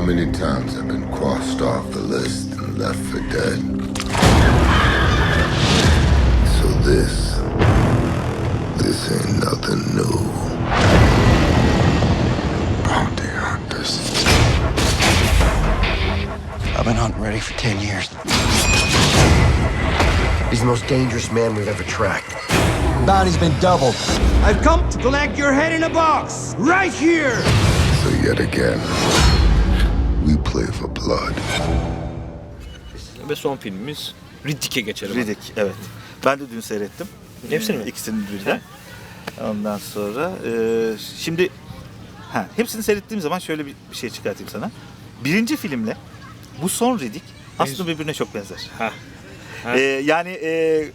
How many times I've been crossed off the list and left for dead? So this, this ain't nothing new. Bounty hunters. I've been hunting ready for 10 years. He's the most dangerous man we've ever tracked. Bounty's been doubled. I've come to collect your head in a box, right here. So yet again, we play for blood. Ve son filmimiz Riddick'e geçelim. Riddick evet. Ben de dün seyrettim. Hepsini mi? İkisini birden. Ondan sonra e, şimdi ha, hepsini seyrettiğim zaman şöyle bir, bir şey çıkartayım sana. Birinci filmle bu son Riddick aslında birbirine çok benzer. Ha. Ha. E, yani e,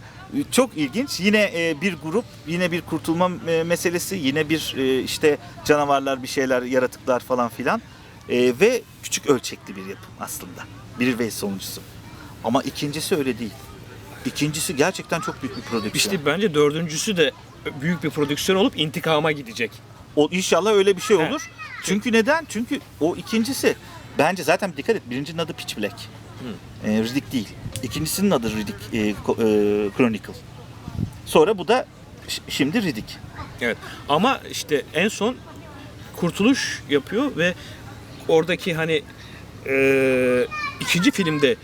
çok ilginç. Yine e, bir grup, yine bir kurtulma e, meselesi, yine bir e, işte canavarlar, bir şeyler, yaratıklar falan filan. E, ve küçük ölçekli bir yapım aslında. Bir ve sonuncusu. Ama ikincisi öyle değil. İkincisi gerçekten çok büyük bir prodüksiyon. İşte bence dördüncüsü de büyük bir prodüksiyon olup intikama gidecek. O inşallah öyle bir şey He. olur. Çünkü neden? Çünkü o ikincisi bence zaten dikkat et birincinin adı Pitch Black. Ee, Riddick değil. İkincisinin adı Riddick e, e, Chronicle. Sonra bu da şimdi Riddick. Evet. Ama işte en son kurtuluş yapıyor ve oradaki hani eee, ikinci filmde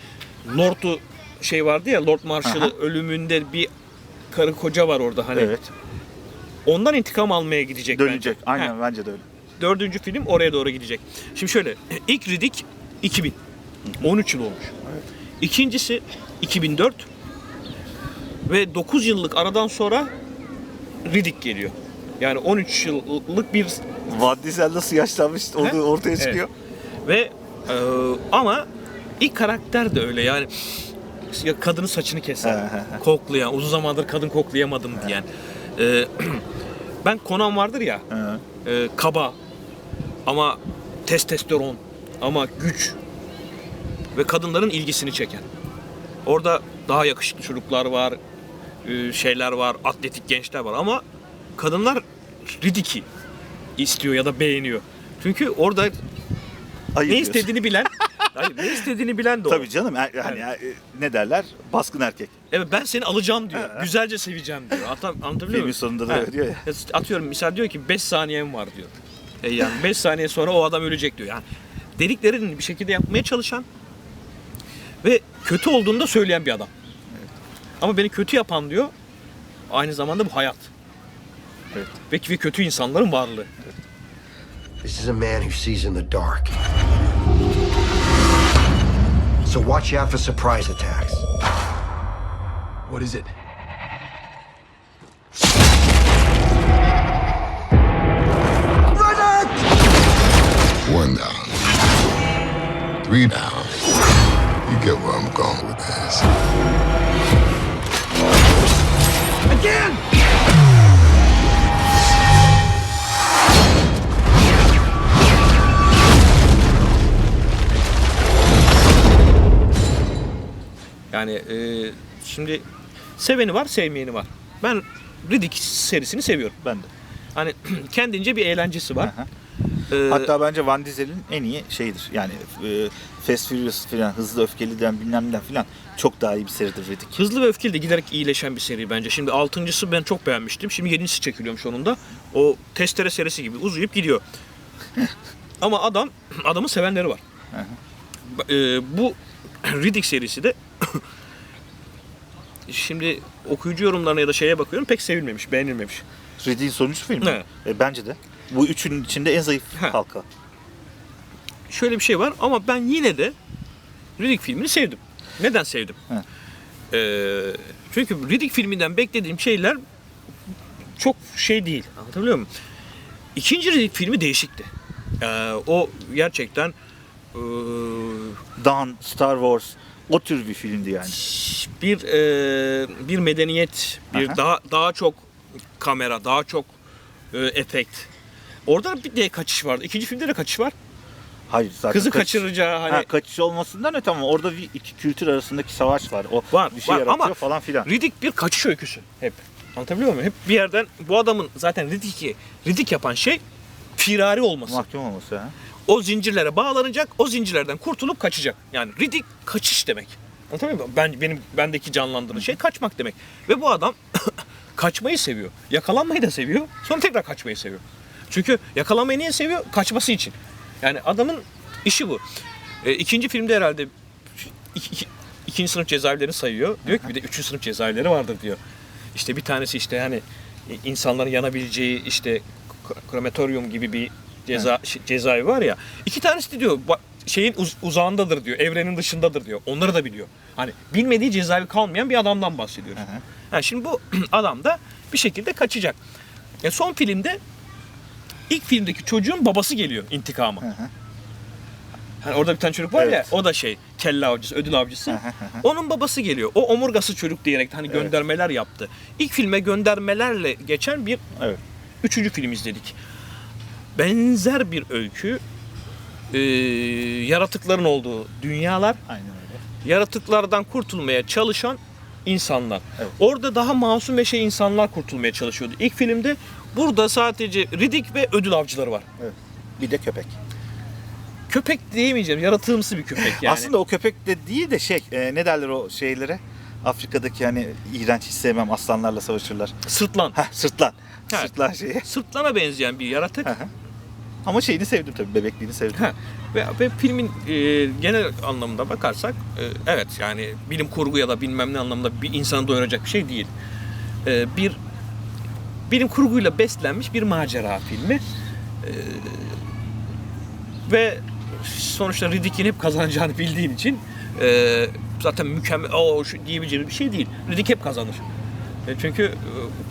Lord'u şey vardı ya Lord Marshall'ı ölümünde bir karı koca var orada hani. Evet. Ondan intikam almaya gidecek Dönecek. bence. Aynen He. bence de öyle. Dördüncü film oraya doğru gidecek. Şimdi şöyle ilk Riddick 2000. 13 yıl olmuş. İkincisi 2004 ve 9 yıllık aradan sonra Riddick geliyor. Yani 13 yıllık bir Van Diesel nasıl yaşlanmış He? olduğu ortaya Evet. çıkıyor. ve e, ama ilk karakter de öyle yani ya kadının saçını he. koklayan, uzun zamandır kadın koklayamadım diyen. E, ben Conan vardır ya, e, kaba ama testosteron ama güç ve kadınların ilgisini çeken. Orada daha yakışıklı çocuklar var, e, şeyler var, atletik gençler var ama kadınlar Riddick'i istiyor ya da beğeniyor. Çünkü orada Ayıp ne diyorsun. istediğini bilen, hayır, ne istediğini bilen de o. Tabii canım. yani- Hani e, ne derler? Baskın erkek. Evet ben seni alacağım diyor. Güzelce seveceğim diyor. Hatta anlatabiliyor Filmin muyum? sonunda da öyle diyor ya. Atıyorum misal diyor ki 5 saniyem var diyor. E yani 5 saniye sonra o adam ölecek diyor. Yani dediklerini bir şekilde yapmaya çalışan ve kötü olduğunu da söyleyen bir adam. Ama beni kötü yapan diyor aynı zamanda bu hayat. Evet. Ve, ve kötü insanların varlığı. This is a man who sees in the dark. So watch out for surprise attacks. What is it? One down. Three down. You get where I'm going with this. Yani e, şimdi seveni var, sevmeyeni var. Ben Riddick serisini seviyorum. Ben de. Hani kendince bir eğlencesi var. Aha. Ee, Hatta bence Van Diesel'in en iyi şeyidir. Yani e, Fast Furious filan, Hızlı Öfkeli'den bilmem ne filan çok daha iyi bir seridir Riddick. Hızlı ve Öfkeli de giderek iyileşen bir seri bence. Şimdi altıncısı ben çok beğenmiştim. Şimdi yedincisi çekiliyormuş sonunda. O testere serisi gibi uzayıp gidiyor. Ama adam, adamın sevenleri var. Ba- e, bu Riddick serisi de şimdi okuyucu yorumlarına ya da şeye bakıyorum pek sevilmemiş, beğenilmemiş. Riddick'in sonuncu filmi. Evet. E, bence de. Bu üçünün içinde en zayıf Ha. halka. şöyle bir şey var ama ben yine de Riddick filmini sevdim. Neden sevdim? He. Ee, çünkü Riddick filminden beklediğim şeyler çok şey değil. Anlatabiliyor muyum? İkinci Riddick filmi değişikti. Ee, o gerçekten ee, Dawn, Star Wars o tür bir filmdi yani. bir ee, bir medeniyet, bir Aha. daha daha çok kamera, daha çok ee, efekt. Orada bir de kaçış vardı. İkinci filmde de kaçış var. Hayır zaten Kızı kaçış- kaçıracağı hani Ha, kaçış olmasından öte ama orada bir iki kültür arasındaki savaş var. O Var, bir şey var yaratıyor ama falan filan. Riddick bir kaçış öyküsü hep. Anlatabiliyor muyum? Hep bir yerden bu adamın zaten Riddick'i Riddick yapan şey firari olması. Mahkum olması ha. O zincirlere bağlanacak, o zincirlerden kurtulup kaçacak. Yani Riddick kaçış demek. Anlatabiliyor muyum? Ben, benim bendeki canlandıran şey kaçmak demek. Ve bu adam kaçmayı seviyor. Yakalanmayı da seviyor. Sonra tekrar kaçmayı seviyor. Çünkü yakalanmayı niye seviyor? Kaçması için. Yani adamın işi bu. E, ikinci filmde herhalde iki, iki- ikinci sınıf cezaevlerini sayıyor. Diyor ki bir de üçüncü sınıf cezaevleri vardır diyor. İşte bir tanesi işte hani insanların yanabileceği işte krematoryum gibi bir ceza şey- cezaevi var ya. İki tanesi de diyor şeyin uz- uzağındadır diyor. Evrenin dışındadır diyor. Onları da biliyor. Hani bilmediği cezaevi kalmayan bir adamdan bahsediyoruz. Ha, şimdi bu adam da bir şekilde kaçacak. E son filmde ilk filmdeki çocuğun babası geliyor intikama. Hani orada bir tane çocuk var ya Evet. o da şey kelle avcısı, ödül avcısı. Onun babası geliyor. O omurgası çocuk diyerek hani göndermeler yaptı. İlk filme göndermelerle geçen bir Evet. üçüncü film izledik. Benzer bir öykü. Ee, yaratıkların olduğu dünyalar, Aynen öyle. yaratıklardan kurtulmaya çalışan insanlar. Evet. Orada daha masum ve şey insanlar kurtulmaya çalışıyordu. İlk filmde burada sadece Riddick ve ödül avcıları var. Evet. Bir de köpek. Köpek diyemeyeceğim, yaratığımsı bir köpek yani. Aslında o köpek de değil de şey e, ne derler o şeylere? Afrika'daki hani iğrenç hiç sevmem aslanlarla savaşırlar. sırtlan. Heh sırtlan. Evet. Sırtlan şeyi. Sırtlana benzeyen bir yaratık. Hı hı. Ama şeyini sevdim tabii bebekliğini sevdim. Ha, ve, ve filmin e, genel anlamında bakarsak e, evet yani bilim kurgu ya da bilmem ne anlamda bir insanı doyuracak bir şey değil. E, bir bilim kurguyla beslenmiş bir macera filmi. E, ve sonuçta Riddick'in hep kazanacağını bildiğin için e, zaten mükemmel o şu diyebileceğimiz bir şey değil. Riddick hep kazanır. E, çünkü e,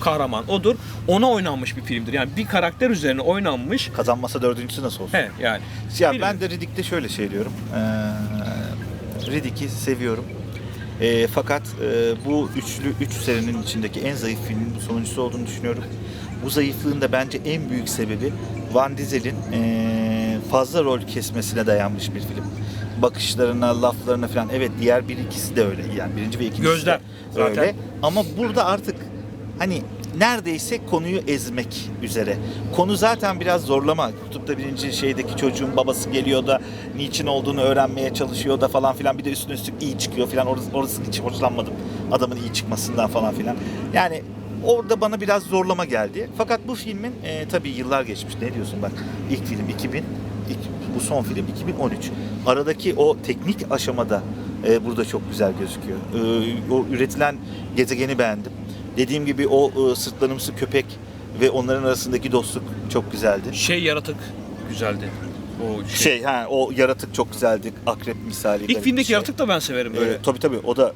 kahraman odur. Ona oynanmış bir filmdir. Yani bir karakter üzerine oynanmış. Kazanmasa dördüncüsü nasıl olsun? He yani. Ya Film. ben de Riddick'te şöyle şey diyorum. Ee, Riddick'i seviyorum. Ee, fakat e, bu üçlü üç serinin içindeki en zayıf filmin bu sonuncusu olduğunu düşünüyorum. Bu zayıflığın da bence en büyük sebebi Van Diesel'in e, fazla rol kesmesine dayanmış bir film. Bakışlarına, laflarına falan. Evet diğer bir ikisi de öyle. Yani birinci ve ikincisi Gözler de zaten. öyle. Ama burada artık hani neredeyse konuyu ezmek üzere. Konu zaten biraz zorlama. Tutup da birinci şeydeki çocuğun babası geliyor da niçin olduğunu öğrenmeye çalışıyor da falan filan. Bir de üstüne üstlük iyi çıkıyor filan. Orası, orasını hiç hoşlanmadım. Adamın iyi çıkmasından falan filan. Yani orada bana biraz zorlama geldi. Fakat bu filmin e, tabii yıllar geçmiş. Ne diyorsun bak. ilk film 2000, ilk, bu son film 2013. Aradaki o teknik aşamada e, burada çok güzel gözüküyor. E, o üretilen gezegeni beğendim. Dediğim gibi o e, sırtlanımsı köpek ve onların arasındaki dostluk çok güzeldi. Şey yaratık güzeldi. O şey. Şey ha o yaratık çok güzeldi. Akrep misali. İlk filmdeki şey. yaratık da ben severim böyle. Ee, tabii tabii o da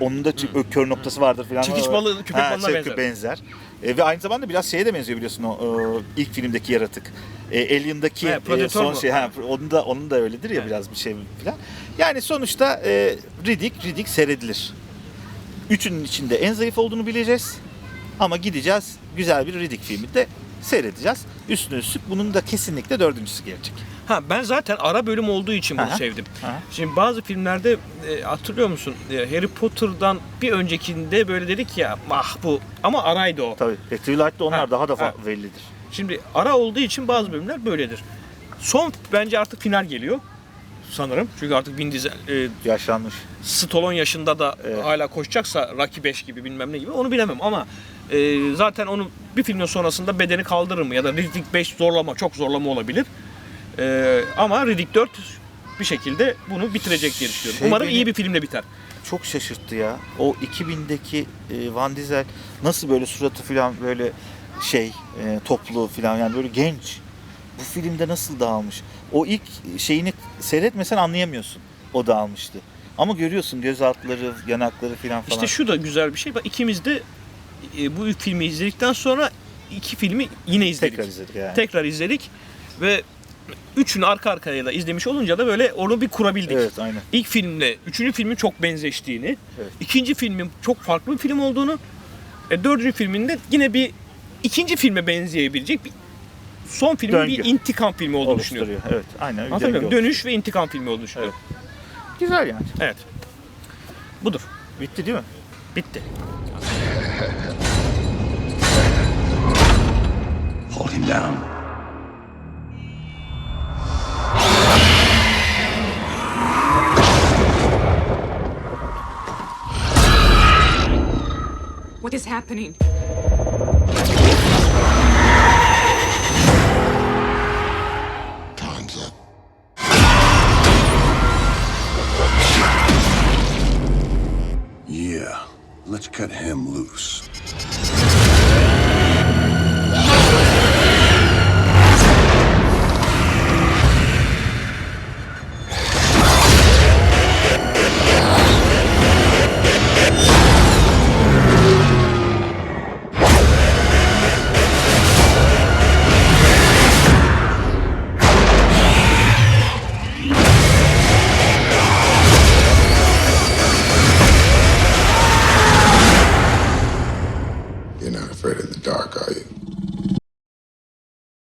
onun da ç- kör noktası vardır falan. Çekiç balığı, köpek balığına benzer. benzer. Ee, ve aynı zamanda biraz şeye de benziyor biliyorsun o e, ilk filmdeki yaratık. E, Alien'daki He, e, son mu? şey ha, onun da onun da öyledir ya He. biraz bir şey falan. Yani sonuçta e, Riddick Riddick seyredilir. Üçünün içinde en zayıf olduğunu bileceğiz. Ama gideceğiz güzel bir Riddick filmi de seyredeceğiz. Üstüne üstlük bunun da kesinlikle dördüncüsü gelecek. Ha ben zaten ara bölüm olduğu için bunu Aha. sevdim. Aha. Şimdi bazı filmlerde e, hatırlıyor musun? E, Harry Potter'dan bir öncekinde böyle dedik ya ah bu ama araydı o. Tabii. E, Twilight'te onlar Ha, daha da fa- ha. bellidir. Şimdi ara olduğu için bazı bölümler böyledir. Son bence artık final geliyor sanırım. Çünkü artık Vin Diesel e, Yaşlanmış. Stallone yaşında da Evet. hala koşacaksa Rocky 5 gibi bilmem ne gibi onu bilemem ama e, zaten onu bir filmin sonrasında bedeni kaldırır mı ya da Riddick 5 zorlama çok zorlama olabilir. E, ama Riddick 4 bir şekilde bunu bitirecek diye düşünüyorum. Şey Umarım beni- iyi bir filmle biter. çok şaşırttı ya. O 2000'deki e, Van Diesel nasıl böyle suratı falan böyle şey e, toplu falan yani böyle genç. Bu filmde nasıl dağılmış? O ilk şeyini seyretmesen anlayamıyorsun. O dağılmıştı. Ama görüyorsun göz altları, yanakları falan falan. İşte şu da güzel bir şey. Bak ikimiz de e, bu ilk filmi izledikten sonra iki filmi yine izledik. tekrar izledik yani. Tekrar izledik ve üçünü arka arkaya da izlemiş olunca da böyle onu bir kurabildik. Evet aynen. İlk filmle üçüncü filmin çok benzeştiğini, Evet. ikinci filmin çok farklı bir film olduğunu, e, dördüncü filminde yine bir ikinci filme benzeyebilecek bir son filmin Döngü. bir intikam filmi olduğunu düşünüyorum. Evet aynen. bir Anlatabiliyor? Dönüş ve intikam filmi olduğunu düşünüyorum. oluşturuyor. Güzel yani. Evet. Budur. Bitti değil mi? Bitti. Hold him down. Happening? Time's up. Yeah, let's cut him loose.